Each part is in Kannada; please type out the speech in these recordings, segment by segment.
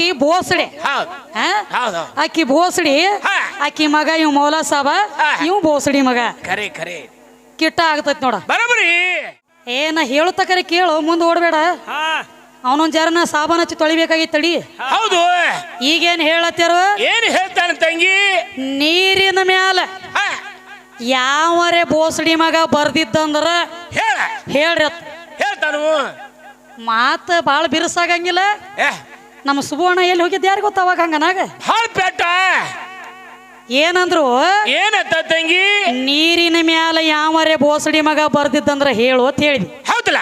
ಆಕಿ ಭೋಸಡಿ. ಹೌದು? ಹೌದು ಆಕಿ ಬೋಸಡಿ ಹಾ. ಆಕಿ ಮಗ ಇವ್ ಮೌಲಾ ಸಾಬ ಹಾ. ಇವ್ ಬೋಸಡಿ ಮಗ. ಖರೆ ಖರೆ. ಕಿಟ್ಟ ಆಗ್ತೈತಿ ನೋಡ. ಬರಬರಿ ಏನ ಹೇಳುತ್ತಕರೆ ಕೇಳು ಮುಂದೆ ಓಡಬೇಡ. ಹಾ. ಅವನೊಂದ್ ಜರನ ಸಾಬಾನ್ ಹಚ್ಚಿ ತೊಳಿಬೇಕಾಗಿತ್ತು ತಡಿ. ಹೌದು. ಈಗೇನ್ ಹೇಳತ್ತಾರ ಏನ್ ಹೇಳ್ತಾನೆ ತಂಗಿ? ನೀರಿನ ಮ್ಯಾಲ. ಹಾ. ಯಾವರೇ ಬೋಸಡಿ ಮಗ ಬರ್ದಿದ್ದಂದ್ರ ಹೇಳ. ಹೇಳ್ರಿ ಅತ್. ಹೇಳ್ತಾನು. ಮಾತ ಭಾಳ ಬಿರುಸಾಗಂಗಿಲ್ಲ. ಏ. ನಮ್ಮ ಸುಬೋಣ ಎಲ್ಲಿ ಹೋಗಿದ್ದ ಯಾರು ಗೊತ್ತಾವಾಗ ಹಂಗನಾಗ ಹಾಳ್ ಪೆಟ್ಟ. ಏನಂದ್ರು? ಏನತ್ತ ತಂಗಿ? ನೀರಿನ ಮ್ಯಾಲ ಯಾವರೇ ಬೋಸಡಿ ಮಗ ಬರ್ದಿದ್ದಂದ್ರ ಹೇಳು ಅಂತ ಹೇಳಿದ್ವಿ. ಹೌದಲ್ಲ?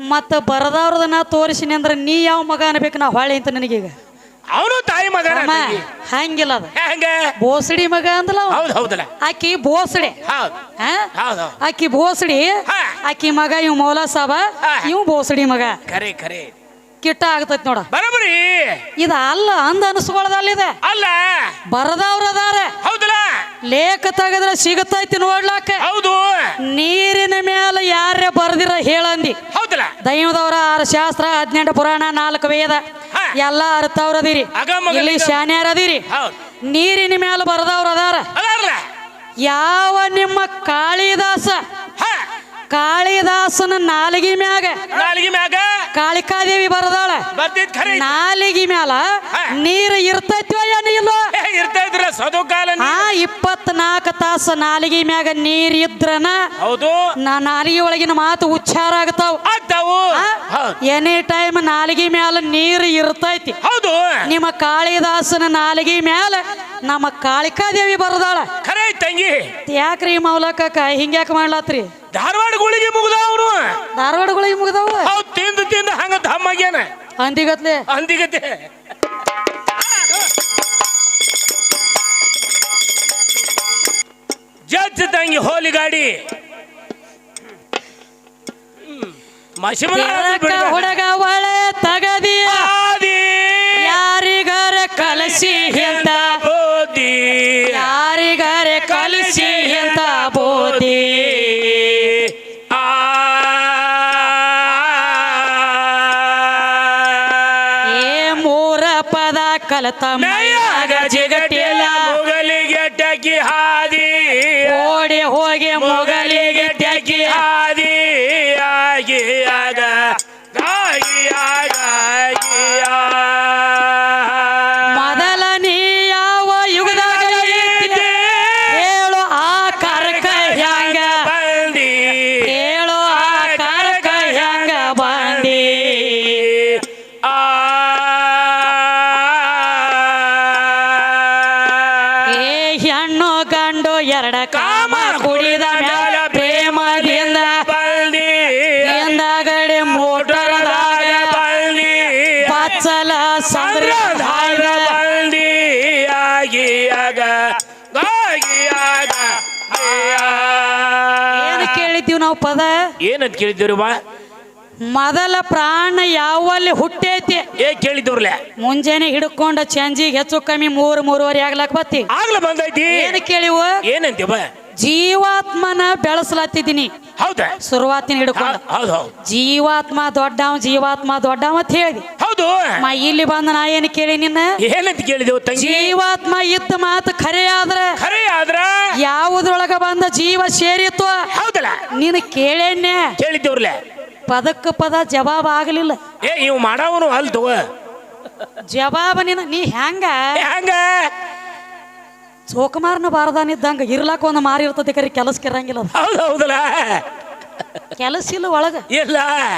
ಮತ್ತ ಬರದವ್ರದನ್ನ ತೋರಿಸಿನಿ ಅಂದ್ರ ನೀ ಯಾವ ಮಗ ಅನ್ಬೇಕು ನಾ ಹೊಳೆ ಅಂತ ನನಗೀಗ. ಅವನು ತಾಯಿ ಮಗನ ಅಮ್ಮ ತಂಗಿ. ಹಂಗಿಲ್ಲ ಅದ. ಹೆಂಗ? ಬೋಸಡಿ ಮಗ ಅಂದಲ್ಲ ಅವ. ಹೌದು ಹೌದಲ್ಲ. ಆಕಿ ಬೋಸಡಿ. ಹೌದು. ಹಾ? ಹೌದು ಆಕಿ ಬೋಸಡಿ. ಹಾ. ಆಕಿ ಮಗ ಇವ್ ಮೌಲಾ ಸಾಬ. ಹಾ. ಇವ್ ಬೋಸಡಿ ಮಗ. ಖರೆ ಖರೆ ಕಿಟ್ಟ ಆಗ್ತೈತಿ ನೋಡ. ಬರಬರಿ. ಇದ ಅಲ್ಲ ಅಂದ ಅನಿಸ್ಕೊಳ್ಳೋದಲ್ಲಿದೆ ಅಲ್ಲ. ಬರದವ್ರ ಅದಾರ. ಹೌದಲ್ಲ. ಲೇಖ ತೆಗೆದ್ರೆ ಸಿಗತೈತಿ ನೋಡ್ಲಾಕ. ಹೌದು. ನೀರಿನ ಮೇಲೆ ಯಾರೇ ಬರ್ದಿರ ಹೇಳಂದಿ. ಹೌದಲ್ಲ. ದೈವದವರ ಆರು ಶಾಸ್ತ್ರ ಹದಿನೆಂಟು ಪುರಾಣ ನಾಲ್ಕು ವೇದ. ಎಲ್ಲ ಅರ್ಥವ್ರ ಅದಿರಿ. ಅಗಮಗ ಇಲ್ಲಿ ನಿಗಮ. ಶಾನ್ಯಾರ ಅದಿರಿ. ಹೌದು. ನೀರಿನ ಮೇಲೆ ಬರದವ್ರ ಅದಾರ. ಯಾವ ನಿಮ್ಮ ಕಾಳಿದಾಸ ಕಾಳಿದಾಸನ ನಾಲಿಗೆ ಮ್ಯಾಗ. ನಾಲಿಗೆ ಮ್ಯಾಗ? ಕಾಳಿಕಾದೇವಿ ಬರದಾಳ. ಬರ್ತಿದ್ ಖರೆ ಐತಿ. ನಾಲಿಗೆ ಮ್ಯಾಲ ನೀರು ಇರ್ತೈತಿ ಏನು ಇಲ್ಲೋ? ಏ, ಇರ್ತಾ ಸದು ಕಾಲ ನೀ- ಆ ಇಪ್ಪತ್ನಾಲ್ಕು ತಾಸು ನಾಲಿಗೆ ಮ್ಯಾಗ ನೀರ್ ಇದ್ರನ ಹೌದು. ನಾ ನಾಲಿಗೆ ಒಳಗಿನ ಮಾತು ಉಚ್ಚಾರ ಆಗ್ತಾವ. ಆಗ್ತಾವು. ಹೌದು ಎನಿ ಟೈಮ್ ನಾಲಿಗೆ ಮ್ಯಾಲ ನೀರು ಇರ್ತೈತಿ. ಹೌದು. ನಿಮ್ಮ ಕಾಳಿದಾಸನ ನಾಲಿಗೆ ಮ್ಯಾಲ ನಮ್ಮ ಕಾಳಿಕಾದೇವಿ ಬರದಾಳ. ಖರೆ ಐತ್ ತಂಗಿ. ಯಾಕ್ರಿ ಮೌಲಕ್ಕ ಹಿಂಗ್ಯಾಕ ಮಾಡ್ಲಾತ್ರಿ? ಧಾರವಾಡ ಗುಳಿಗೆ ಮುಗ್ದ ಅವನು. ಧಾರವಾಡಗಳಿಗೆ ಮುಗ್ದವ? ಹೌದ್ ತಿಂದು ತಿಂದು ಹಂಗ ದಮ್ಮಗ್ಯಾನ ಅಂದಿಗತ್ಲೆ ಅಂದಿಗತ್ತೆ ಜಡ್ಜ್ ತಂಗಿ ಹೋಲಿ ಗಾಡಿ. ಮಸಿಮನ ಹುಡುಗ ಒಳೆ ಮುಗಲಿಗೆ ಟಕಿ ಎರಡ ಕಾಮ ಕುಡಿದ ಮ್ಯಾಲ ಪ್ರೇಮದಿಂದ ಬಂದಿ ಎಂದಾಗಡೆ ಮೋಟರದಾಗ ಬಂದಿ ಬಚ್ಚಲ ಸಂದ್ರದಾಗ ಬಂದಿ ಆಗಿ ಆಗ ಆಗಿ ಆಗ. ಏನು ಕೇಳಿದ್ದೀವಿ ನಾವು ಪದ? ಏನಂತ ಕೇಳಿದ್ದೀರಿ ಬಾ ಮೊದಲ ಪ್ರಾಣ ಯಾವಲ್ಲಿ ಹುಟ್ಟೈತಿ? ಏ ಕೇಳಿದ್ರಲ್ಲ ಮುಂಜಾನೆ ಹಿಡ್ಕೊಂಡ ಚಂಜಿಗೆ ಹೆಚ್ಚು ಕಮ್ಮಿ ಮೂರು ಮೂರುವರೆ ಆಗ್ಲಕ್ ಬತ್ತಿ. ಆಗ್ಲ ಬಂದೈತಿ. ಏನು ಕೇಳಿವು? ಏನಂತೀವ? ಜೀವಾತ್ಮನ ಬೆಳೆಸ್ಲತ್ತಿದ್ದೀನಿ ಹೌದಾ? ಶುರುವಾತಿನ ಹಿಡ್ಕೊಂಡ. ಹೌದು ಹೌದು ಜೀವಾತ್ಮ ದೊಡ್ಡವ ಜೀವಾತ್ಮ ದೊಡ್ಡವ ಅಂತ ಹೇಳಿ. ಹೌದು. ಮ ಇಲ್ಲಿ ಬಂದ ನಾ ಏನು ಕೇಳಿ ನಿನ್ನ? ಏನಂತ ಕೇಳಿದೆವು ತಂಗಿ? ಜೀವಾತ್ಮ ಇದ್ದ ಮಾತು ಖರೆ ಆದ್ರ? ಖರೆ ಆದ್ರೆ? ಯಾವುದ್ರೊಳಗ ಬಂದ ಜೀವ ಸೇರಿತ್ತು? ಹೌದಲ್ಲ. ನೀನು ಕೇಳೇನೆ. ಕೇಳಿದ್ದೇವ್ರಲ್ಲ ಪದಕ್ಕ ಪದ ಜವಾಬ್ ಆಗಲಿಲ್ಲ. ಏ ಇವ್ ಮಾಡವನು ಅಲ್ತು ಜವಾಬ ನೀನು ನೀ ಹೆಂಗ ಹಂಗ ಚೋಕಮಾರ್ನ ಬಾರದಾನಿದ್ದಂಗ ಇರ್ಲಾಕ ಒಂದು ಮಾರಿ ಇರ್ತದೆ ಕರಿ ಕೆಲಸಕ್ಕೆ ಇರಂಗಿಲ್ಲ ಅದು. ಹೌದು ಹೌದಲ್ಲ? ಕೆಲಸ ಇಲ್ಲ ಒಳಗ. ಇಲ್ಲ.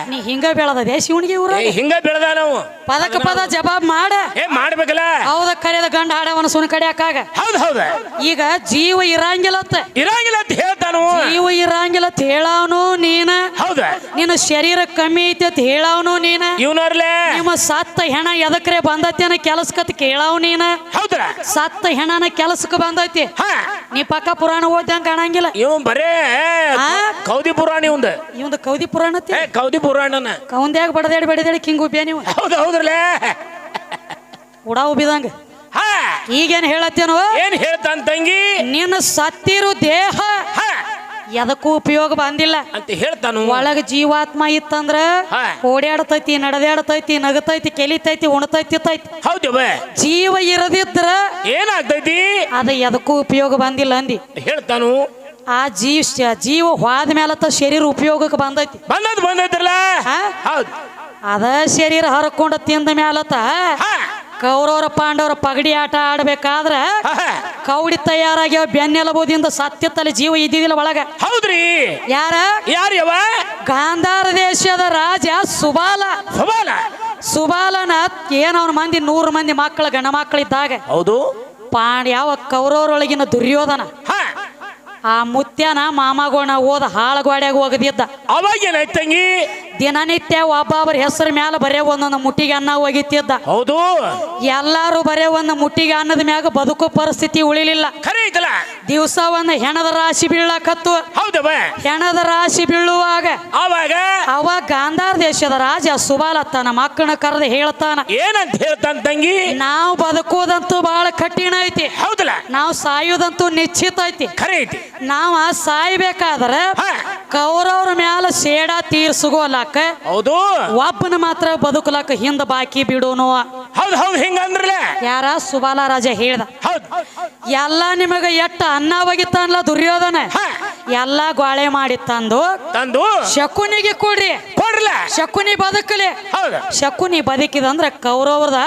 ನೀ ಹಿಂಗ ಬೆಳದದೆ ಶಿವಣಿಗೆ ಊರ ಏ, ಹಿಂಗ ಬೆಳೆದ ನಾವು. ಪದಕ್ಕೆ ಪದ ಜವಾಬ್ ಮಾಡ. ಏ ಮಾಡ್ಬೇಕಲ್ಲ? ಹೌದ ಕರೆದ ಗಂಡ ಹಾಡವನ ಸುನ ಹಾಕಾಗ ಹೌದು ಹೌದ. ಈಗ ಜೀವ ಇರಂಗಿಲ್ಲತ್ತ ಇರಂಗಿಲ್ಲ ಅಂತ ಹೇಳ್ತಾನು? ಜೀವ ಇರಂಗಿಲ್ಲ ಅಂತ ಹೇಳವನು ನೀನ? ಹೌದ. ನಿನ್ನ ಶರೀರ ಕಮ್ಮಿ ಐತಿ ಅಂತ ಹೇಳವನು ನೀನ? ಇವನರ್ಲೇ ನಿಮ್ಮ ಸತ್ತ ಹೆಣ ಎದಕ್ರೆ ಬಂದೈತಿ ಕೆಲಸಕತ್ ಕೇಳವ್ ನೀನ? ಹೌದ್ರ? ಸತ್ತ ಹೆಣನ ಕೆಲಸಕ್ಕೆ ಬಂದೈತಿ? ಹಾ. ನೀ ಪಕ್ಕ ಪುರಾಣ ಓದ್ದಂಗ ಕಾಣಂಗಿಲ್ಲ? ಇವ್ ಬರೇ ಆ? ಕೌದಿ ಪುರಾಣ ಇವಂದ. ಇವಂದ ಕೌದಿ ಪುರಾಣ ಏ ಕೌದಿ ಪುರಾಣನ. ಕೌಂದ್ಯಾಗ ಬಡದಾಡಿ ಬಡದಾಡಿ ಕಿಂಗ್ ಉಬ್ಬ್ಯಾ ನೀವು? ಹೌದು ಹೌದ್ರಲೇ? ಉಡಾ ಉಬ್ಬಿದಂಗ? ಹಾ. ಈಗೇನ್ ಹೇಳತ್ತೇನೋ? ಏನ್ ಹೇಳ್ತಾನ ತಂಗಿ? ನಿನ್ನ ಸತ್ತಿರು ದೇಹ ಹಾ. ಎದಕ್ಕೂ ಉಪಯೋಗ ಬಂದಿಲ್ಲ. ಅಂತ ಹೇಳ್ತಾನು. ಒಳಗ ಜೀವಾತ್ಮ ಇತ್ತಂದ್ರ. ಓಡಾಡ್ತೈತಿ ನಡೆದಾಡ್ತೈತಿ ನಗತೈತಿ ಕೆಲಿತೈತಿ ಉಣತೈತಿ ತೈತಿ ಹೌದವ ಜೀವ ಇರದಿದ್ರ ಏನಾಗ್ತೈತಿ? ಅದ ಎದಕ್ಕೂ ಉಪಯೋಗ ಬಂದಿಲ್ಲ ಅಂದಿ. ಹೇಳ್ತಾನು. ಆ ಜೀವ ಜೀವ ಹೋದ ಮೇಲತ್ತ ಶರೀರ ಉಪಯೋಗಕ್ಕೆ ಬಂದೈತಿ. ಬಂದ್ರಲ್ಲ ಹೌದು. ಅದ ಶರೀರ ಹರಕೊಂಡ ತಿಂದ ಮೇಲತ್ತ ಕೌರವರ ಪಾಂಡವರ ಪಗಡಿ ಆಟ ಆಡ್ಬೇಕಾದ್ರೆ. ಕೌಡಿ ತಯಾರಾಗ್ಯಾವ ಸತ್ಯ ಸತ್ಯತ್ತಲ್ಲಿ ಜೀವ ಇದ್ದಿದ್ದಿಲ್ಲ ಒಳಗ. ಹೌದ್ರಿ. ಯಾರ? ಯಾರ್ಯವ? ಗಾಂಧಾರ ದೇಶದ ರಾಜ ಸುಬಾಲ. ಸುಬಾಲ? ಸುಬಾಲನ ಏನ್ ಅವನ ಮಂದಿ ನೂರು ಮಂದಿ ಮಕ್ಕಳ ಗಣ ಮಕ್ಕಳಿದ್ದಾಗ ಹೌದು. ಪಾಂಡ ಯಾವ ಕೌರವರೊಳಗಿನ ದುರ್ಯೋಧನ. ಆ ಮುತ್ಯನ ಮಾಮಗೋಣ ಓದ ಹಾಳಗೋಡ್ಯಾಗ ಹೋಗದಿದ್ದ. ಅವಾಗ ಏನಾಯ್ತು ತಂಗಿ? ದಿನನಿತ್ಯ ಒಬ್ಬೊಬ್ಬರ ಹೆಸರು ಮ್ಯಾಲ ಬರೇ ಒಂದೊಂದು ಮುಟ್ಟಿಗೆ ಅನ್ನ ಒಗಿತಿದ್ದ. ಹೌದು. ಎಲ್ಲಾರು ಬರೇ ಒಂದು ಮುಟ್ಟಿಗೆ ಅನ್ನದ ಮ್ಯಾಗ ಬದುಕು ಪರಿಸ್ಥಿತಿ ಉಳಿಲಿಲ್ಲ. ಖರೆ ಐತಲ್ಲ? ದಿವಸ ಒಂದು ಹೆಣದ ರಾಶಿ ಬೀಳಕತ್ತು. ಹೆಣದ ರಾಶಿ ಬೀಳುವಾಗ ಅವಾಗ ಅವಾಗ ಗಾಂಧಾರ್ ದೇಶದ ರಾಜ ಸುಬಾಲ ತನ್ನ ಮಕ್ಕಳನ್ನ ಕರೆದು ಹೇಳ್ತಾನ ಏನಂತ ಹೇಳ್ತಾನ ತಂಗಿ? ನಾವು ಬದುಕೋದಂತೂ ಬಹಳ ಕಠಿಣ ಐತಿ. ಹೌದಲ್ಲ? ನಾವು ಸಾಯುವುದಂತೂ ನಿಶ್ಚಿತ ಐತಿ. ಖರೆ ಐತಿ. ನಾವ ಸಾಯ್ಬೇಕಾದ್ರ ಕೌರವ್ರ ಮ್ಯಾಲ ಸೇಡ ತೀರ್ಸಗೋಲಾಕ ಹೌದು. ಒಬ್ಬನ ಮಾತ್ರ ಬದುಕಲಾಕ ಹಿಂದ ಬಾಕಿ ಬಿಡೋನು. ಹೌದು ಹೌದು ಹಿಂಗಂದ್ರಲ್ಲ ಯಾರ? ಸುಬಾಲ ರಾಜ ಹೇಳ್ದ. ಹೌದು. ಎಲ್ಲ ನಿಮಗ ಎಟ್ಟ ಅನ್ನ ಒಗಿತಾನಲ್ಲ ದುರ್ಯೋಧನ? ಎಲ್ಲ ಗ್ವಾಳೆ ಮಾಡಿ ತಂದು ತಂದು ಶಕುನಿಗೆ ಕೊಡ್ರಿ. ಕೊಡ್ರಲ್ಲ ಶಕುನಿ ಬದುಕಲಿ. ಶಕುನಿ ಬದುಕಿದಂದ್ರ ಕೌರವ್ರದ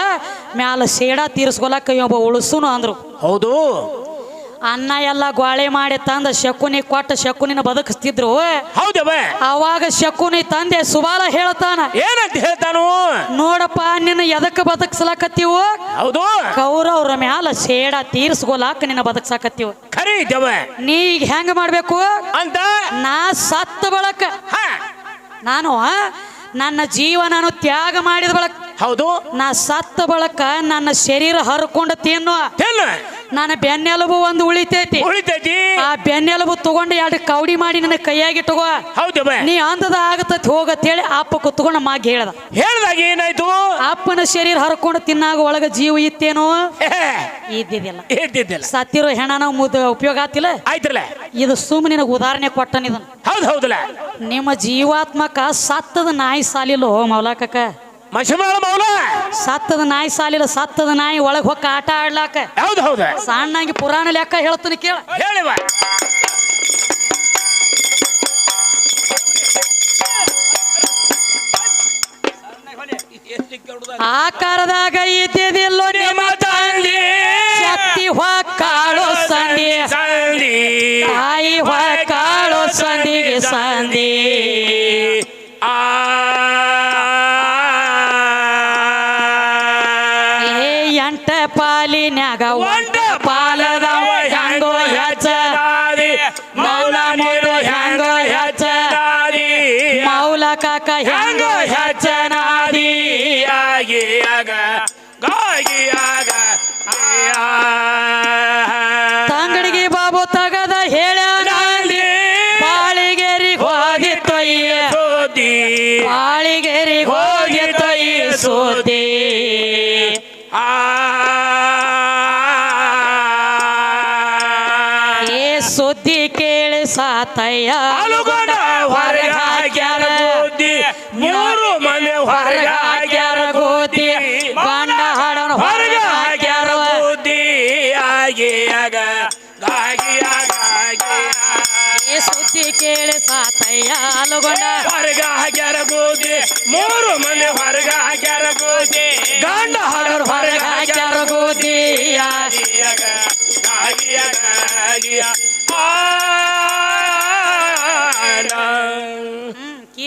ಮ್ಯಾಲ ಸೇಡ ತೀರ್ಸ್ಕೊಲಕ್ಕ ಒಬ್ಬ ಉಳಿಸುನು ಅಂದ್ರು. ಹೌದು. ಅನ್ನ ಎಲ್ಲ ಗ್ವಾಳೆ ಮಾಡಿ ತಂದ ಶಕುನಿ ಕೊಟ್ಟ ಶಕುನಿನ ಬದುಕಿಸ್ತಿದ್ರು. ಹೌದವ ಅವಾಗ ಶಕುನಿ ತಂದೆ ಸುಬಾಲ ಹೇಳ್ತಾನ ಏನಂತ ಹೇಳ್ತಾನು? ನೋಡಪ್ಪ ನಿನ್ನ ಎದಕ್ಕೆ ಬದುಕ್ಸಲಕತ್ತೀವು? ಹೌದು. ಕೌರವ್ರ ಮ್ಯಾಲ ಸೇಡ ತೀರ್ಸ್ಕೊಲಾಕ ನಿನ್ನ ಬದುಕ್ಸಾಕತ್ತೀವು ಖರೆ ನೀ ಈಗ ಹೆಂಗ ಮಾಡ್ಬೇಕು? ಅಂತ? ನಾ ಸತ್ತ ಬಳಕ. ನಾನು ನನ್ನ ಜೀವನನು ತ್ಯಾಗ ಮಾಡಿದ ಬಳಕ. ಹೌದು? ನಾ ಸತ್ತ ಬಳಕ ನನ್ನ ಶರೀರ ಹರ್ಕೊಂಡು ತಿನ್ನು. ನನ್ನ ಬೆನ್ನೆಲುಬು ಒಂದು ಉಳಿತೈತಿ. ಉಳಿತೈತಿ. ಆ ಬೆನ್ನೆಲುಬು ತಗೊಂಡು ಎರಡು ಕೌಡಿ ಮಾಡಿ ನನ್ನ ಕೈಯಾಗಿ ತಗೋ ಹೌದು ನೀ ಅಂದದ ಆಗತೈತಿ ಹೋಗತ್ತೇಳಿ ಅಪ್ಪ ಕುತ್ಕೊಂಡು ಮಾಗ ಹೇಳ್ದ. ಹೇಳ್ದಾಗ ಏನಾಯ್ತು? ಅಪ್ಪನ ಶರೀರ ಹರ್ಕೊಂಡು ತಿನ್ನಾಗ ಒಳಗ ಜೀವ ಇತ್ತೇನೋ? ಇದ್ದಿದ್ದಿಲ್ಲ. ಇದ್ದಿದ್ದಿಲ್ಲ. ಸತ್ತಿರೋ ಹೆಣನ ಮುದ ಉಪಯೋಗ ಆತಿಲ್ಲ? ಆಯ್ತಲ್ಲ ಇದು ಸುಮ್ಮನೆ ನಿನಗೆ ಉದಾಹರಣೆ ಕೊಟ್ಟನಿದು ಹೌದು ಹೌದಲ್ಲ ನಿಮ್ಮ ಜೀವಾತ್ಮಕ ಸತ್ತದ ನಾಯಿ ಸಾಲಿಲ್ಲ ಹೋ ಮೌಲಾಕಕ್ಕ? ಮಶಮಾಳ ಮೌಲ ಸತ್ತದ ನಾಯಿ ಸಾಲಿಲ್ಲ ಸತ್ತದ ನಾಯಿ ಒಳಗೆ ಹೊಕ್ಕ ಆಟ ಆಡ್ಲಾಕ. ಹೌದು ಹೌದ. ಸಣ್ಣಾಗಿ ಪುರಾಣ ಲೆಕ್ಕ ಹೇಳ್ತೀನಿ ಕೇಳ. ಹೇಳಿವ ಆಕಾರದಾಗ ಇದ್ದಿದಿಲ್ಲೋ ನಿಮ್ಮ ತಂದೆ. ಶಕ್ತಿ ಹೊಕ್ಕಾಳು ಸಂಧಿ. ತಾಯಿ ಹೊಕ್ಕಾಳು ಸಂಧಿಗೆ ಸಂಧಿ. ಕಾಕ ಹೆಂಗ ಹೆಂಗೋ ಹೆಚ್ಚನಾದಿ ಆಗಿ ಗಾಗಿ ಆಗ. ತಂಗಡಿಗೆ ಬಾಬು ತಗದ ಹೇಳ ಬಾಳಿಗೆರಿಗೆ ಹೋದಿತ್ತೊಯ್ಯ ಸೋದಿ ಹೋಗಿ ಹೋದಿತ್ತೊಯ್ಯ ಸೋದಿ ಆ. ಸುದ್ದಿ ಕೇಳಿ ಸಾತಯ್ಯ. ಅಲುಗೊಂಡ ಹೊರಗ ಹಾಕ್ಯಾರ. ಗೋದಿ ಮೂರು ಮನೆ ಹೊರಗ ಹಾಕ್ಯಾರ ಗೋತಿ ಗಂಡ ಹಾಡೋನು ಹೊರಗ ಹಾಕ್ಯಾರ ಗೋತಿ ಆಗಿ ಆಗ ಗಾಗಿ ಆಗ ಆಗಿ ಏ ಸುದ್ದಿ ಕೇಳಿ ಸಾತಯ್ಯ ಅಲುಗೊಂಡ. ಹೊರಗ ಹಾಕ್ಯಾರ ಗೋದಿ ಮೂರು ಮನೆ ಹೊರಗ ಹಾಕ್ಯಾರ ಗೋದಿ ಗಂಡ ಹಾಡೋರು ಹೊರಗ ಹಾಕ್ಯಾರ ಗೋದಿ ಆಗಿ ಆಗಿಯಾಗ ಆಗಿಯ ಆಗ.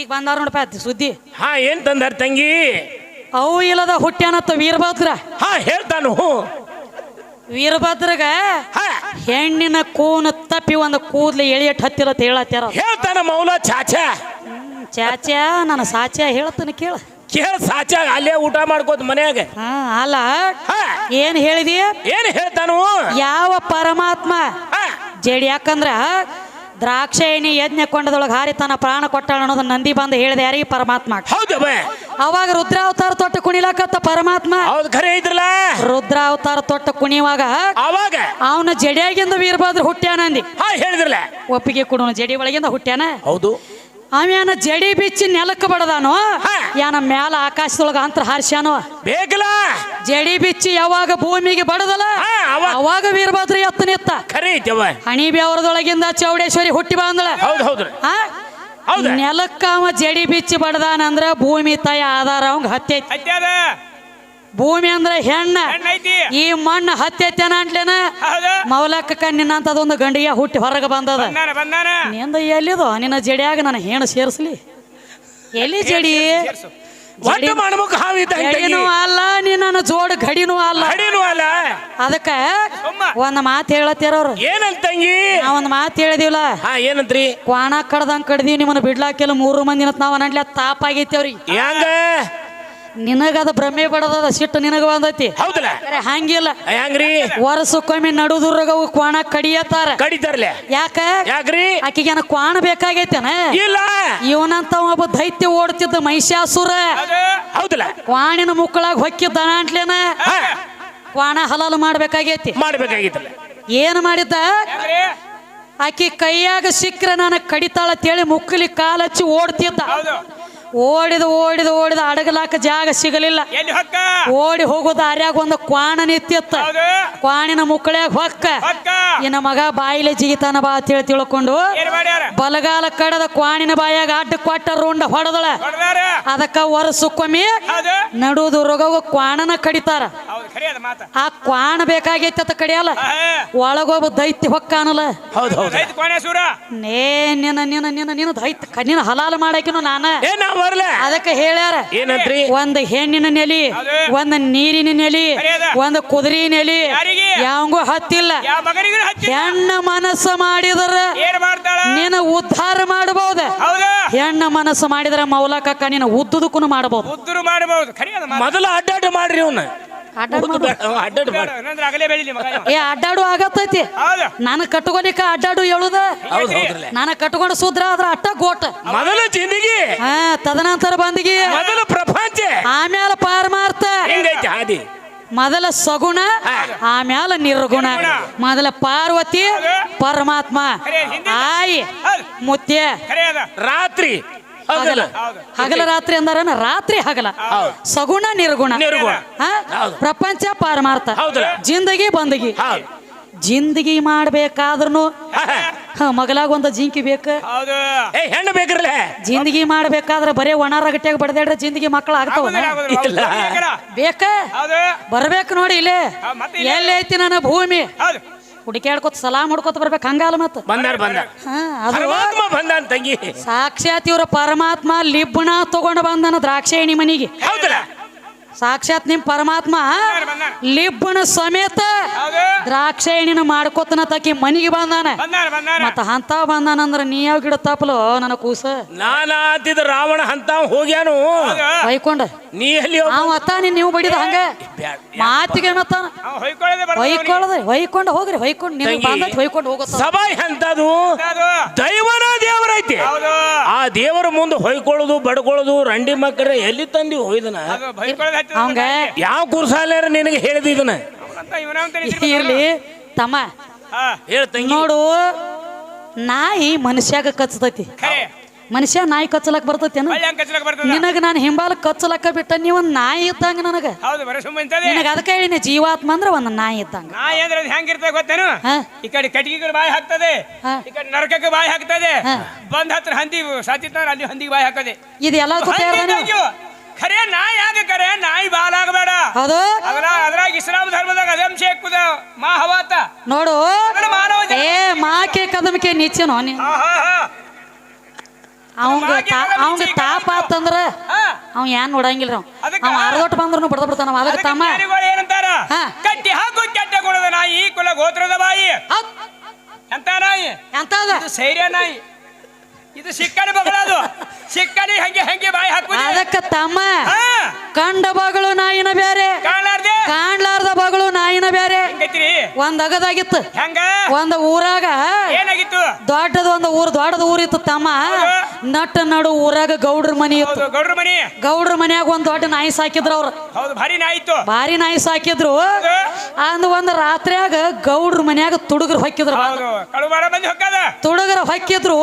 ಈಗ ಬಂದಾರ ನೋಡಪ್ಪ ಅದ್ ಸುದ್ದಿ. ಹಾ ಏನ್ ತಂದಾರ ತಂಗಿ? ಅವು ಇಲ್ಲದ ಹುಟ್ಟ್ಯಾನತ್ತ ವೀರಭದ್ರ. ಹಾ ಹೇಳ್ತಾನು ವೀರಭದ್ರಗ ಹಾ. ಹೆಣ್ಣಿನ ಕೂನ ತಪ್ಪಿ ಒಂದು ಕೂದ್ಲು ಎಳಿಯಟ್ ಹತ್ತಿರ ಹೇಳತ್ಯಾರ. ಹೇಳ್ತಾನ ಮೌಲ ಚಾಚಾ. ಚಾಚಾ ನನ್ನ ಸಾಚ ಹೇಳ್ತಾನೆ ಕೇಳ. ಕೇಳ ಸಾಚ ಅಲ್ಲೇ ಊಟ ಮಾಡ್ಕೋತ ಮನ್ಯಾಗ. ಹಾ ಅಲ್ಲ ಹಾ. ಏನ್ ಹೇಳಿದಿ? ಏನ್ ಹೇಳ್ತಾನು? ಯಾವ ಪರಮಾತ್ಮ ಹಾ. ಜೇಡಿ ಯಾಕಂದ್ರ ದ್ರಾಕ್ಷಾಯಣಿ ಯಜ್ಞ ಕೊಂಡದೊಳಗೆ ಹಾರಿ ತನ್ನ ಪ್ರಾಣ ಕೊಟ್ಟಾಳ ಅನ್ನೋದು ನಂದಿ ಬಂದು ಹೇಳಿದ. ಯಾರಿಗೆ? ಪರಮಾತ್ಮ. ಅವಾಗ ರುದ್ರಾವತಾರ ತೊಟ್ಟು ಕುಣಿಲಾಕತ್ತ ಪರಮಾತ್ಮ. ಖರೆ ರುದ್ರಾವತಾರ ತೊಟ್ಟ ಕುಣಿಯುವಾಗ ಅವಾಗ? ಅವನ ಜಡಿಯಾಗಿಂದ ವೀರಭದ್ರ ಹುಟ್ಟ್ಯಾನಂದಿ ಹೇಳಿದ್ರಲ್ಲ. ಒಪ್ಪಿಗೆ ಕೊಡೋಣ ಜಡಿ ಒಳಗಿಂದ ಹುಟ್ಟ್ಯಾನ? ಹೌದು. ಅವೇನ ಜಡಿ ಬಿಚ್ಚಿ ನೆಲಕ್ಕೆ ಬಡದಾನು. ಯಾನ ಮ್ಯಾಲ ಆಕಾಶದೊಳಗ ಅಂತರ ಹಾರ್ಸ್ಯಾನೋ? ಬೇಕಲ್ಲ. ಜಡಿ ಬಿಚ್ಚಿ ಯಾವಾಗ ಭೂಮಿಗೆ ಬಡದಲ್ಲ? ಅವಾಗ ವೀರಭದ್ರ ಎತ್ತ ನಿತ್ತ ಹಣಿ ಬೆವರದೊಳಗಿಂದ ಚೌಡೇಶ್ವರಿ ಹುಟ್ಟಿ ಬಂದಳ? ನೆಲಕ್ಕ ಅವ ಜಡಿ ಬಿಚ್ಚಿ ಬಡದಾನಂದ್ರ ಭೂಮಿ ತಾಯಿ ಆಧಾರ ಅವಂಗ ಹತ್ತೈತಿ ಹತ್ಯಾದ ಭೂಮಿ ಅಂದ್ರೆ ಹೆಣ್ಣ. ಹೆಣ್ಣೈತಿ. ಈ ಮಣ್ಣು ಹತ್ತೇನ ಅಂಟ್ಲೇನ ಮೌಲಕ್ಕ ಅದೊಂದು ಗಂಡಿಯ ಹುಟ್ಟಿ ಹೊರಗೆ ಬಂದದ. ನಿಂದ ಎಲ್ಲಿದು? ನಿನ್ನ ಜಡಿಯಾಗ ನನ್ನ ಹೆಣ್ಣು ಸೇರಿಸ್ಲಿ. ಎಲ್ಲಿ ಜಡಿ? ಜಡಿನೂ ಅಲ್ಲ ನೀ ನನ್ನ ಜೋಡ್ ಘಡಿನೂ ಅಲ್ಲ. ಅಲ್ಲ. ಅದಕ್ಕ ಒಂದ್ ಮಾತು ಹೇಳತ್ತೀರವ್ರು ಏನಂತ ತಂಗಿ? ನಾ ಒಂದ್ ಮಾತು ಹೇಳಿದಿವಲ್ಲ? ಹಾ ಏನಂತ್ರಿ? ಕ್ವಾಣ ಕಡ್ದಂಗ್ ಕಡ್ದೀವಿ ನಿಮ್ಮನ್ನ ಬಿಡ್ಲಾಕೆಲ್ಲ ಮೂರು ಮಂದಿನ ನಾವ್ ಅನ್ನಟ್ಲೆ ತಾಪ ಆಗೈತಿ ಅವ್ರಿಗೆ. ಹೆಂಗ? ನಿನಗದ ಭ್ರಮೆ ಬಡದದ ಸಿಟ್ಟು ನಿನಗ ಬಂದೈತಿ. ಹೌದಲ್ಲ? ಹಂಗಿಲ್ಲ. ಹೆಂಗ್ರಿ? ವರ್ಷಕ್ಕೊಮ್ಮೆ ನಡುದುರ್ಗವು ಕ್ವಾಣ ಕಡಿಯತ್ತಾರ. ಕಡಿತಾರಲೆ? ಯಾಕ? ಯಾಕ್ರಿ? ಆಕಿಗೇನ ಕ್ವಾಣ ಬೇಕಾಗೈತೇನ? ಇಲ್ಲ. ಇವನಂತ ಒಬ್ಬ ದೈತ್ಯ ಓಡ್ತಿದ್ದ ಮಹಿಷಾಸುರ. ಹೌದು ಹೌದಲ್ಲ? ಕ್ವಾಣಿನ ಮುಕ್ಕಳಾಗ ಹೊಕ್ಕಿದ್ದ ಅಂಟ್ಲೇನ? ಕ್ವಾಣ ಹಲಾಲು ಮಾಡ್ಬೇಕಾಗೈತಿ. ಮಾಡ್ಬೇಕಾಗಿತ್ತಲ್ಲ? ಏನ್ ಮಾಡಿದ್ದ? ಆಕಿ ಕೈಯಾಗ ಸಿಕ್ಕ್ರೆ ನಾನು ಕಡಿತಾಳ ತೇಳಿ ಮುಕ್ಕಲಿ ಕಾಲಚ್ಚಿ ಓಡ್ತಿದ್ದ. ಓಡಿದ ಓಡಿದ ಓಡಿದ ಅಡಗಲಾಕ ಜಾಗ ಸಿಗಲಿಲ್ಲ. ಎಲ್ಲಿ ಹೊಕ್ಕ? ಓಡಿ ಹೋಗೋ ದಾರ್ಯಾಗ ಒಂದು ಕ್ವಾಣ ನಿತ್ಯತ್ತ ಕ್ವಾಣಿನ ಮುಕ್ಕಳ್ಯಾಗ ಹೊಕ್ಕ. ಇನ್ನ ಮಗ ಬಾಯಿಲೆ ಜಿಗಿತಾನ ಬಾ ಅಂತೇಳಿ ತಿಳ್ಕೊಂಡು ಬಲಗಾಲ ಕಡದ ಕ್ವಾಣಿನ ಬಾಯಾಗ ಅಡ್ಡ ಕೊಟ್ಟ ರುಂಡ ಹೊಡೆದಳ. ಅದಕ್ಕ ವರ್ಷಕ್ಕೊಮ್ಮೆ ಹೌದು. ನಡುವುದು ರೋಗವ ಕ್ವಾಣನ ಕಡಿತಾರ. ಆ ಕ್ವಾಣ ಬೇಕಾಗೈತಿ ಅಂತ ಕಡಿಯಲ್ಲ. ಒಳಗೊಬ್ಬ ದೈತ್ಯ ಹೊಕ್ಕಾನಲ್ಲ ಹೌದು ಹೌದು. ರೈತ ಕೊನೆ ಸೂರ ನೇ ನಿನ್ನ ನಿನ್ನ ನಿನ್ನ ನಿನ್ನ ದೈತ್ಯ ಕಣ್ಣಿನ ಹಲಾಲ ಮಾಡಾಕಿನು ನಾನ. ಅದಕ್ಕೆ ಹೇಳ್ಯಾರ. ಏನಂತ್ರಿ? ಒಂದ್ ಹೆಣ್ಣಿನ ನೆಲಿ ಒಂದು ನೀರಿನ ನೆಲಿ ಒಂದು ಕುದುರೆ ನೆಲಿ. ಯಾರಿಗೆ? ಯಾವಂಗೂ ಹತ್ತಿಲ್ಲ. ಹೆಣ್ಣ ಮನಸ್ಸು ಮಾಡಿದ್ರ ಏನ್ ಮಾಡ್ತಾಳ? ನೀನು ಉದ್ಧಾರ ಮಾಡಬಹುದು ಹೌದು. ಹೆಣ್ಣ ಮನಸ್ಸು ಮಾಡಿದ್ರ ಮೌಲಕ ಕಣ್ಣಿನ ಉದ್ದುದಕ್ಕೂ ಮಾಡಬಹುದು ಉದ್ದರು ಮಾಡಬಹುದು ಮೊದಲ ಅಡ್ಡಾಟ ಮಾಡ್ರಿ ಅವ್ನ ಅಡ್ಡಾಡ್ ಮಾಡು. ಅಡ್ಡಾಟ ಮಾಡಿ ನಂದ್ರ ಆಗಲೇ ಬೆಳಿಲಿ ಮಗ. ಇವ. ಏ ಅಡ್ಡಾಡು ಆಗತ್ತೈತಿ. ಹೌದು. ನಾನು ಕಟ್ಕೊಲಿಕ್ಕ ಅಡ್ಡಾಡು ಹೇಳುದ. ಹೌದು ಹೌದ್ರಲ್ಲ ನಾನು ಕಟ್ಕೊಂಡು ಸೂದ್ರ ಆದ್ರ ಅಟ್ಟ ಗೋಟ. ಮೊದಲು ಜಿಂದಗಿ. ಹಾ ತದನಂತರ ಬಂದಿಗಿ. ಮೊದಲ ಪ್ರಪಂಚ. ಆಮ್ಯಾಲ ಪಾರಮಾರ್ಥ. ಹಿಂಗೈತಿ ಹಾದಿ? ಮೊದಲ ಸಗುಣ ಆಮ್ಯಾಲ ನಿರ್ಗುಣ. ಮೊದಲ ಪಾರ್ವತಿ ಪರಮಾತ್ಮ. ಆಯಿ ಮುತ್ಯ. ಖರಿ ಅದ. ರಾತ್ರಿ. ಹಗಲ ಹಗಲ ರಾತ್ರಿ ಅಂದಾರನ? ರಾತ್ರಿ ಹಗಲ ಸಗುಣ ನಿರ್ಗುಣ. ನಿರ್ಗುಣ. ಹೌದು. ಪ್ರಪಂಚ ಪಾರಮಾರ್ಥ? ಜಿಂದಗಿ ಬಂದಗಿ. ಹೌದು. ಜಿಂದಗಿ ಮಾಡ್ಬೇಕಾದ್ರೂ. ಮಗಲಾಗ ಒಂದು ಜಿಂಕಿ ಬೇಕು? ಹೌದು. ಏ ಹೆಣ್ಣು ಬೇಕ್ರಲ್ಲ ಜಿಂದಗಿ ಮಾಡ್ಬೇಕಾದ್ರೆ ಬರೇ ಒಣ ರಗಟ್ಯಾಗ ಬಡದಾಡ್ರೆ ಜಿಂದಗಿ ಮಕ್ಕಳು ಆಗ್ತಾವ? ಬೇಕ? ಹೌದು. ಬರ್ಬೇಕು ನೋಡಿ ಇಲ್ಲೇ. ಎಲ್ಲೈತಿ ಎಲ್ಲಿ ಐತಿ ನನ್ನ ಭೂಮಿ. ಹೌದು. ಹುಡುಕ್ಯಾಡ್ಕೊತ ಸಲಾ ಮಾಡ್ಕೊತ ಬರ್ಬೇಕು. ಹಂಗಾಲ ಮತ್ತ ಬಂದಾರ ಬಂದ ಪರಮಾತ್ಮ ಬಂದಾನ ತಂಗಿ. ಸಾಕ್ಷಾತ್ ಇವ್ರ ಪರಮಾತ್ಮ ಲಿಬ್ಬಣ ತಗೊಂಡು ಬಂದನ ದ್ರಾಕ್ಷಾಯಣಿ ಮನಿಗೆ. ಹೌದಲ್ಲ? ಸಾಕ್ಷಾತ್ ನಿಮ್ ಪರಮಾತ್ಮ ಲಿಬ್ಬನ ಲಿಬ್ಬಣ ಸಮೇತ ದ್ರಾಕ್ಷಾಯಣಿನ ಮಾಡ್ಕೊತನ ತಾಕಿ ಮನಿಗೆ ಬಂದಾನ. ಬಂದಾನ ಬಂದಾನ. ಮತ್ತ ಅಂತ ಬಂದಾನಂದ್ರ ನೀ ಯಾವ ಗಿಡ ತಪ್ಪಲು ನನ್ನ ಕೂಸ? ನಾನಾತಿದ ರಾವಣ ಹಂತ ಹೋಗ್ಯಾನು. ಹೈಕೊಂಡ ಹೊಯ್ಕೊಂಡ ನೀ ಎಲ್ಲಿ ಹೋಗ್- ಅವ ಅತ್ತಾನಿ ನೀವು ಬಡಿದ ಹಂಗ. ಮಾತಿಗೆ ಮತ್ತಾನ ಅವ ಹೊಯ್ಕೊಳ್ಳದೆ ಹೊಯ್ಕೊಂಡು ಹೋಗ್ರಿ ಹೊಯ್ಕೊಂಡು. ನೀವು ಬಂದ ಬಂದೈತಿ ಹೊಯ್ಕೊಂಡು ಹೋಗುತ್ತ? ಸಭಾ ಎಂತದು ದೈವನ ದೇವರೈತಿ. ಹೌದು. ಆ ದೇವರ ಮುಂದೆ ಹೊಯ್ಕೊಳ್ಳೋದು ಬಡ್ಕೊಳ್ಳೋದು ರಂಡಿ ಮಕ್ಕಳ ಎಲ್ಲಿ ತಂದಿ ಹೋಯ್ದನ? ಅವಂಗ ಯಾವ ಕುರ್ಸಾಲ್ಯಾರ ನಿನಗೆ ಹೇಳಿದ ಇದನ್ನ ಇರ್ಲಿ. ತಮ್ಮ. ಹಾ. ಹೇಳ ತಂಗಿ. ನೋಡು ನಾಯಿ ಮನುಷ್ಯಾಗ ಕಚ್ಚತೈತಿ. ಮನುಷ್ಯ ನಾಯಿ ಕಚ್ಚಲಕ್ ಬರ್ತೈತಿ ಹೊಳ್ಳಿ ಹಂಗ್ ಕಚ್ಲಕ್ ಬರ್ತದ? ನಿನಗ ನಾನು ಹಿಂಬಾಲ ಕಚ್ಚಲಕ್ಕ ಬಿಟ್ಟ ನೀವ್ ಒಂದ್ ನಾಯಿ ಇದ್ದಂಗ ನನಗ. ಹೌದು ಬರೀ ಸುಮ್ಮ ನಿನಗೆ ನಿನಗ ಅದಕ್ಕೆ ಹೇಳಿನ ಜೀವಾತ್ಮ ಅಂದ್ರ ಒಂದ್ ನಾಯಿ ಇದ್ದಂಗ. ನಾಯಿ ಅಂದ್ರೆ ಅದು ಹೆಂಗಿರ್ತದೆ ಗೊತ್ತೇನು? ಹಾ. ಈ ಕಡೆ ಕಟ್ಟಿಗೆ ಬಾಯಿ ಹಾಕ್ತದೆ. ಹಾ. ಈ ಕಡೆ ನರಕಕ್ಕೆ ಬಾಯಿ ಹಾಕ್ತದೆ. ಹಾ. ಬಂದ್ ಹತ್ರ ಹಂದಿ ಸಾತಿತ್ತ ಅಲ್ಲಿ ಹಂದಿಗೆ ಬಾಯಿ ಹಾಕದೆ. ಇದು ಎಲ್ಲ ಗೊತ್ತಾರ ಹಂದಿ ಖರೆ ನಾಯಿ ಯಾಕ ಕರೆ ನಾಯಿ ಬಾಲಾಗಬೇಡ ಹೌದು ಅದರ ಅದ್ರಾಗ ಇಸ್ಲಾಂ ಧರ್ಮದಾಗ ಅದೇ ಅಂಶ ಹಾಕುದ ಮಾ ಹವಾತ. ನೋಡು. ಅದನ್ನ ಮಾನವ ಏ ಮಾಕೆ ಕದಮಕೆ ನಿಚ್ಚನೋ ನೀ ಹಾ, ಹಾ, ಹಾ. ಅವಂಗ ತಾ- ಅವಂಗ ತಾಪ ಆತಂದ್ರ ಹಾ, ಅವ್ ಏನ್ ಅವ್. ಬಂದ್ರು ಬಿಡದ ಬಿಡ್ತಾನ ಅದಕ್ಕೆ ತಮ್ಮ. ಏನಂತಾರ? ಕಟ್ಟಿ ಹಾಕು ಕೆಟ್ಟ ಗುಣದ ನಾಯಿ ಕುಲ ಗೋತ್ರದ ಬಾಯಿ. ಹತ್, ಅಂತ ನಾಯಿ? ಎಂತದ? ಸೈರ್ಯ ನಾಯಿ. ಇದು ಸಿಕ್ಕಡಿ ಬಗಳದು ಸಿಕ್ಕಡಿ ಹಂಗೆ ಹಂಗೆ ಬಾಯಿ ಹಾಕುದು ಅದಕ್ಕ ತಮ್ಮ. ಹಾ. ಕಂಡ ಬಗಳು ನಾಯಿನ ಬೇರೆ ಕಾಣಲಾರ್ದೆ? ಕಾಣ್ಲಾರ್ದ ಬಗಳು ನಾಯಿನ ಬೇರೆ ಹೆಂಗೈತ್ರಿ? ಒಂದ್ ಅಗದಾಗಿತ್ತು. ಹೆಂಗ? ಒಂದ್ ಊರಾಗ. ಏನಾಗಿತ್ತು? ದೊಡ್ಡದ ಒಂದು ಊರ್ ದೊಡ್ಡದ ಊರಿತ್ತು ತಮ್ಮ. ನಟ ನಡು ಊರಾಗ ಗೌಡ್ರ ಮನಿ ಇತ್ತು. ಹೌದು ಗೌಡ್ರ ಮನಿ. ಗೌಡ್ರ ಮನ್ಯಾಗ ಒಂದ್ ದೊಡ್ಡ ನಾಯಿ ಸಾಕಿದ್ರು ಅವ್ರು. ಹೌದು ಭಾರಿ ನಾಯಿತ್ತು ಭಾರಿ ನಾಯಿ ಸಾಕಿದ್ರು. ಅಂದ್ ಒಂದ್ ರಾತ್ರಿಯಾಗ ಗೌಡ್ರ ಮನ್ಯಾಗ ತುಡುಗರು ಹೊಕ್ಕಿದ್ರು. ಹೌದು ಕಳುವಾರ ಮಂದಿ ಹೊಕ್ಕದ ತುಡುಗರ ಹೊಕ್ಕಿದ್ರು.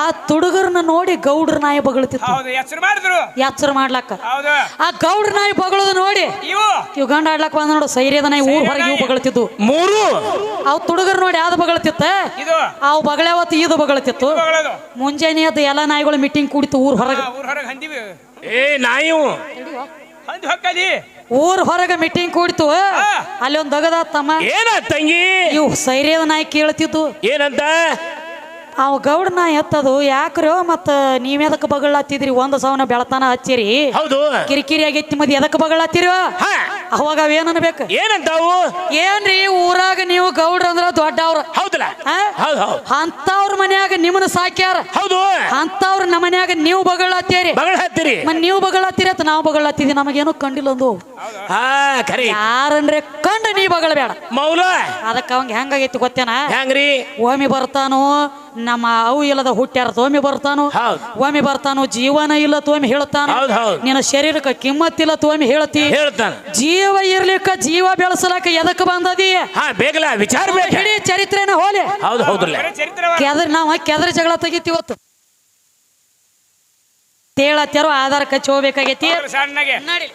ಆ ತುಡುಗರ್ನ ನೋಡಿ ಗೌಡ್ರ ನಾಯಿ ಬಗಳತಿತ್ತು. ಹೌದು ಹೆಸರು ಮಾಡಿದ್ರು? ಎಚ್ಚರ ಮಾಡ್ಲಾಕ. ಹೌದು. ಆ ಗೌಡ್ರ ನಾಯಿ ಬಗಳದು ನೋಡಿ ಇವು? ಇವ್ ಗಂಡ ಆಡ್ಲಕ್ ಬಂದ ನೋಡು ಸೈರ್ಯದ ನಾಯಿ ಊರ್ ಹೊರಗೆ ಇವು ಬಗಳತಿದ್ದು. ಮೂರು? ಅವ್ ತುಡುಗರ್ ನೋಡಿ ಯಾವ್ದು ಬಗಳತಿತ್ತ? ಇದು? ಅವ್ ಬಗಳವತ್ತು ಇದು ಬಗಳತಿತ್ತು. ಬಗಳದು. ಮುಂಜಾನೆ ಅದು ಎಲ್ಲ ನಾಯಿಗಳು ಮೀಟಿಂಗ್ ಕೂಡಿತ್ತು ಊರ್ ಹೊರಗೆ. ಊರ್ ಹೊರಗೆ ಹಂದಿವಿ. ಏ ನಾಯಿ ಹಂದಿ ಹೊಕ್ಕದಿ ಊರ್ ಹೊರಗೆ ಮೀಟಿಂಗ್ ಕೂಡಿತು. ಅಲ್ಲಿ ಒಂದ್ ದಗದ ತಮ್ಮ ಏನ ತಂಗಿ? ಇವ್ ಸೈರ್ಯದ ನಾಯಿ ಕೇಳ್ತಿದ್ದು. ಏನಂತ? ಅವ್ ಗೌಡ ನಾಯಿ ಎತ್ತದು ಯಾಕ್ರೋ ಮತ್ತ ನೀವೆದಕ್ಕೆ ಬಗಳತ್ತಿದ್ರಿ ಒಂದ್ ಸಾವನ ಬೆಳತಾನ ಹಚ್ಚಿರಿ. ಹೌದು. ಕಿರಿಕಿರಿ ಆಗೈತಿ ಮದ್ ಎದಕ್ ಬಗಳತ್ತಿರಿ ಅವಾಗ ಅವೇನ ಅನ್ಬೇಕು? ಏನಂತಾವು ಏನ್ರಿ ಊರಾಗ ನೀವು ಗೌಡ್ರ ಅಂದ್ರ ದೊಡ್ಡವ್ರ. ಹೌದಲ್ಲ. ಅಂತವ್ರ ಮನ್ಯಾಗ ನಿಮ್ಮನ್ನ ಸಾಕ್ಯಾರ. ಹೌದು. ಅಂತವ್ರ ನಮ್ಮ ಮನ್ಯಾಗ ನೀವು ಬಗಳತ್ತೀರಿ ಮತ್ ನೀವು ಬಗಳತ್ತೀರಿ ಅಂತ ನಾವು ಬಗಳತ್ತಿದ್ವಿ ನಮಗೇನು ಕಂಡಿಲ್ಲ ಒಂದು ಹಾ ಖರೆ ಕಂಡು ನೀ ಬಗಳಬೇಡ ಮೌಲ ಅದಕ್ಕ ಅವಂಗ ಹೆಂಗಾಗೈತಿ ಗೊತ್ತೇನ? ಹೆಂಗ್ರಿ? ಓಮಿ ಬರ್ತಾನೋ ನಮ್ಮ ಅವು ಇಲ್ಲದ ಹುಟ್ಟ್ಯಾರ ತೋಮಿ ಬರ್ತಾನೋ ಓಮಿ ಒಮ್ಮೆ ಬರ್ತಾನು ಜೀವನ ಇಲ್ಲ ತೋಮಿ ಹೇಳ್ತಾನ. ಹೌದ್ ಹೌದ್. ನಿನ್ನ ಶರೀರಕ್ಕೆ ಕಿಮ್ಮತ್ತಿಲ್ಲ ತೋಮಿ ಹೇಳ್ತಿ. ಹೇಳ್ತಾನ. ಜೀವ ಇರ್ಲಿಕ್ಕ ಜೀವ ಬೆಳೆಸಲಕ್ಕ ಎದಕ್ ಬಂದದಿ? ಹಾ ಬೇಗಲ ವಿಚಾರ ಬೇಕ. ಇಡೀ ಚರಿತ್ರೆನ ಹೋಲಿ. ಹೌದು ಚರಿತ್ರೆ ಕೆದ್ರ ನಾವ ಕೆದ್ರ ಜಗಳ ತೆಗಿತೀವತ್ತು ತೇಳತ್ಯಾರು ಆಧಾರ ಕಚ್ಚಿ ಹೋಗ್ಬೇಕಾಗೈತಿ ಸಣ್ಣಗೆ. ನಡಿ.